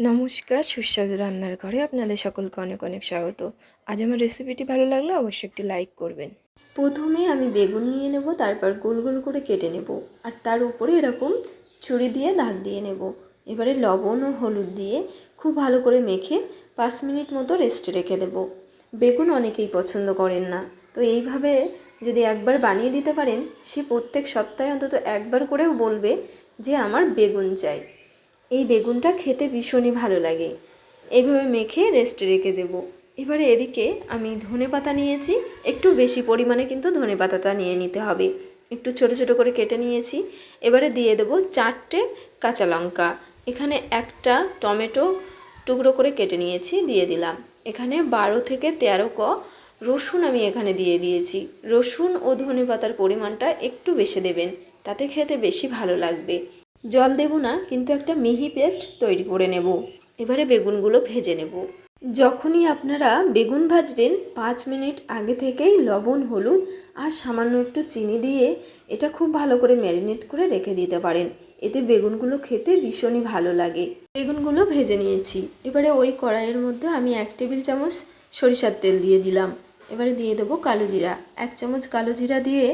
নমস্কার, সুস্বাদু রান্নার ঘরে আপনাদের সকলকে অনেক অনেক স্বাগত। আজ আমার রেসিপিটি ভালো লাগলে অবশ্যই একটি লাইক করবেন। প্রথমে আমি বেগুন নিয়ে নেব, তারপর গোল গোল করে কেটে নেব। আর তার উপরে এরকম ছুরি দিয়ে দাগ দিয়ে নেব। এবারে লবণ ও হলুদ দিয়ে খুব ভালো করে মেখে পাঁচ মিনিট মতো রেস্টে রেখে দেব। বেগুন অনেকেই পছন্দ করেন না। তো এইভাবে যদি একবার বানিয়ে দিতে পারেন, সে প্রত্যেক সপ্তাহে অন্তত একবার করেও বলবে যে আমার বেগুন চাই। এই বেগুনটা খেতে ভীষণই ভালো লাগে। এইভাবে মেখে রেস্টে রেখে দেব। এবারে এদিকে আমি ধনে পাতা নিয়েছি। একটু বেশি পরিমাণে কিন্তু ধনে পাতাটা নিয়ে নিতে হবে। একটু ছোট ছোট করে কেটে নিয়েছি। এবারে দিয়ে দেব চারটে কাঁচা লঙ্কা। এখানে একটা টমেটো টুকরো করে কেটে নিয়েছি, দিয়ে দিলাম। এখানে বারো থেকে তেরো ক রসুন আমি এখানে দিয়ে দিয়েছি। রসুন ও ধনে পাতার পরিমাণটা একটু বেশি দেবেন, তাতে খেতে বেশি ভালো লাগবে। জল দেব না, কিন্তু একটা মিহি পেস্ট তৈরি করে নেব। এবারে বেগুনগুলো ভেজে নেব। যখনই আপনারা বেগুন ভাজবেন, পাঁচ মিনিট আগে থেকেই লবণ, হলুদ আর সামান্য একটু চিনি দিয়ে এটা খুব ভালো করে ম্যারিনেট করে রেখে দিতে পারেন। এতে বেগুনগুলো খেতে ভীষণই ভালো লাগে। বেগুনগুলো ভেজে নিয়েছি। এবারে ওই কড়াইয়ের মধ্যে আমি এক টেবিল চামচ সরিষার তেল দিয়ে দিলাম। এবারে দিয়ে দেবো কালো জিরা। এক চামচ কালো জিরা দিয়ে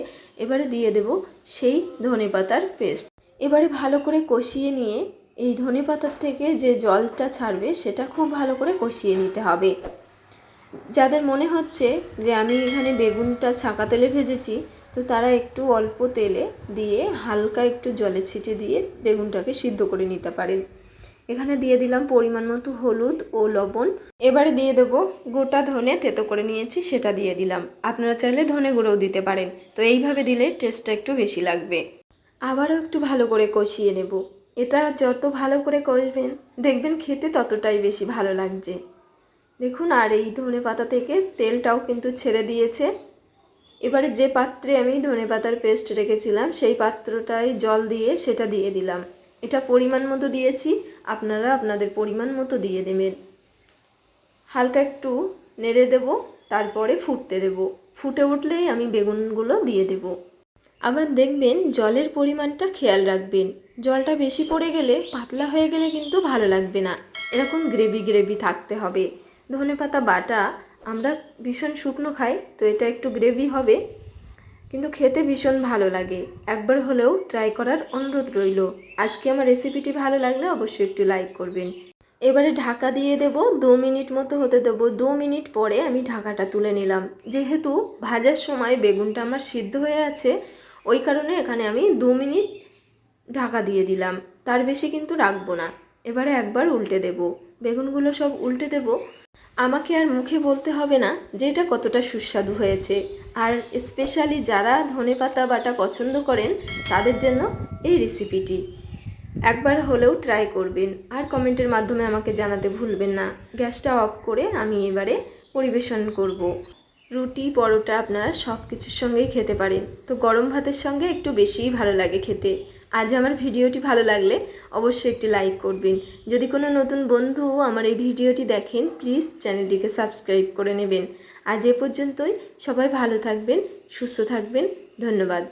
এবারে দিয়ে দেবো সেই ধনে পাতার পেস্ট। এবারে ভালো করে কষিয়ে নিয়ে এই ধনে পাতার থেকে যে জলটা ছাড়বে সেটা খুব ভালো করে কষিয়ে নিতে হবে। যাদের মনে হচ্ছে যে আমি এখানে বেগুনটা ছাঁকা তেলে ভেজেছি, তো তারা একটু অল্প তেলে দিয়ে হালকা একটু জলে ছিটে দিয়ে বেগুনটাকে সিদ্ধ করে নিতে পারেন। এখানে দিয়ে দিলাম পরিমাণ মতো হলুদ ও লবণ। এবারে দিয়ে দেবো গোটা ধনে তেতো করে নিয়েছি, সেটা দিয়ে দিলাম। আপনারা চাইলে ধনে গুঁড়োও দিতে পারেন। তো এইভাবে দিলে টেস্টটা একটু বেশি লাগবে। আবারও একটু ভালো করে কষিয়ে নেব। এটা যত ভালো করে কষবেন, দেখবেন খেতে ততটাই বেশি ভালো লাগছে। দেখুন, আর এই ধনে পাতা থেকে তেলটাও কিন্তু ছেড়ে দিয়েছে। এবারে যে পাত্রে আমি ধনে পাতার পেস্ট রেখেছিলাম, সেই পাত্রটায় জল দিয়ে সেটা দিয়ে দিলাম। এটা পরিমাণ মতো দিয়েছি, আপনারা আপনাদের পরিমাণ মতো দিয়ে দেবেন। হালকা একটু নেড়ে দেব, তারপরে ফুটতে দেব। ফুটে উঠলেই আমি বেগুনগুলো দিয়ে দেব। আবার দেখবেন জলের পরিমাণটা খেয়াল রাখবেন। জলটা বেশি পড়ে গেলে পাতলা হয়ে গেলে কিন্তু ভালো লাগবে না। এরকম গ্রেভি গ্রেভি থাকতে হবে। ধনে পাতা বাটা আমরা ভীষণ শুকনো খাই, তো এটা একটু গ্রেভি হবে। কিন্তু খেতে ভীষণ ভালো লাগে। একবার হলেও ট্রাই করার অনুরোধ রইল। আজকে আমার রেসিপিটি ভালো লাগলে অবশ্যই একটু লাইক করবেন। এবারে ঢাকা দিয়ে দেব দু মিনিট মতো হতে দেবো। দু মিনিট পরে আমি ঢাকাটা তুলে নিলাম। যেহেতু ভাজার সময় বেগুনটা আমার সিদ্ধ হয়ে আছে ওই কারণে এখানে আমি দু মিনিট ঢাকা দিয়ে দিলাম। তার বেশি কিন্তু রাখব না। এবারে একবার উল্টে দেব। বেগুনগুলো সব উল্টে দেব। আমাকে আর মুখে বলতে হবে না যে এটা কতটা সুস্বাদু হয়েছে। আর স্পেশালি যারা ধনেপাতা বাটা পছন্দ করেন, তাদের জন্য এই রেসিপিটি। একবার হলেও ট্রাই করবেন। আর কমেন্টের মাধ্যমে আমাকে জানাতে ভুলবেন না। গ্যাসটা অফ করে আমি এবারে পরিবেশন করব। রুটি, পরোটা আপনারা সব কিছুর সঙ্গেই খেতে পারেন। তো গরম ভাতের সঙ্গে একটু বেশিই ভালো লাগে খেতে। আজ আমার ভিডিওটি ভালো লাগলে অবশ্যই একটি লাইক করবেন। যদি কোনো নতুন বন্ধু আমার এই ভিডিওটি দেখেন, প্লিজ চ্যানেলটিকে সাবস্ক্রাইব করে নেবেন। আজ এ পর্যন্তই। সবাই ভালো থাকবেন, সুস্থ থাকবেন। ধন্যবাদ।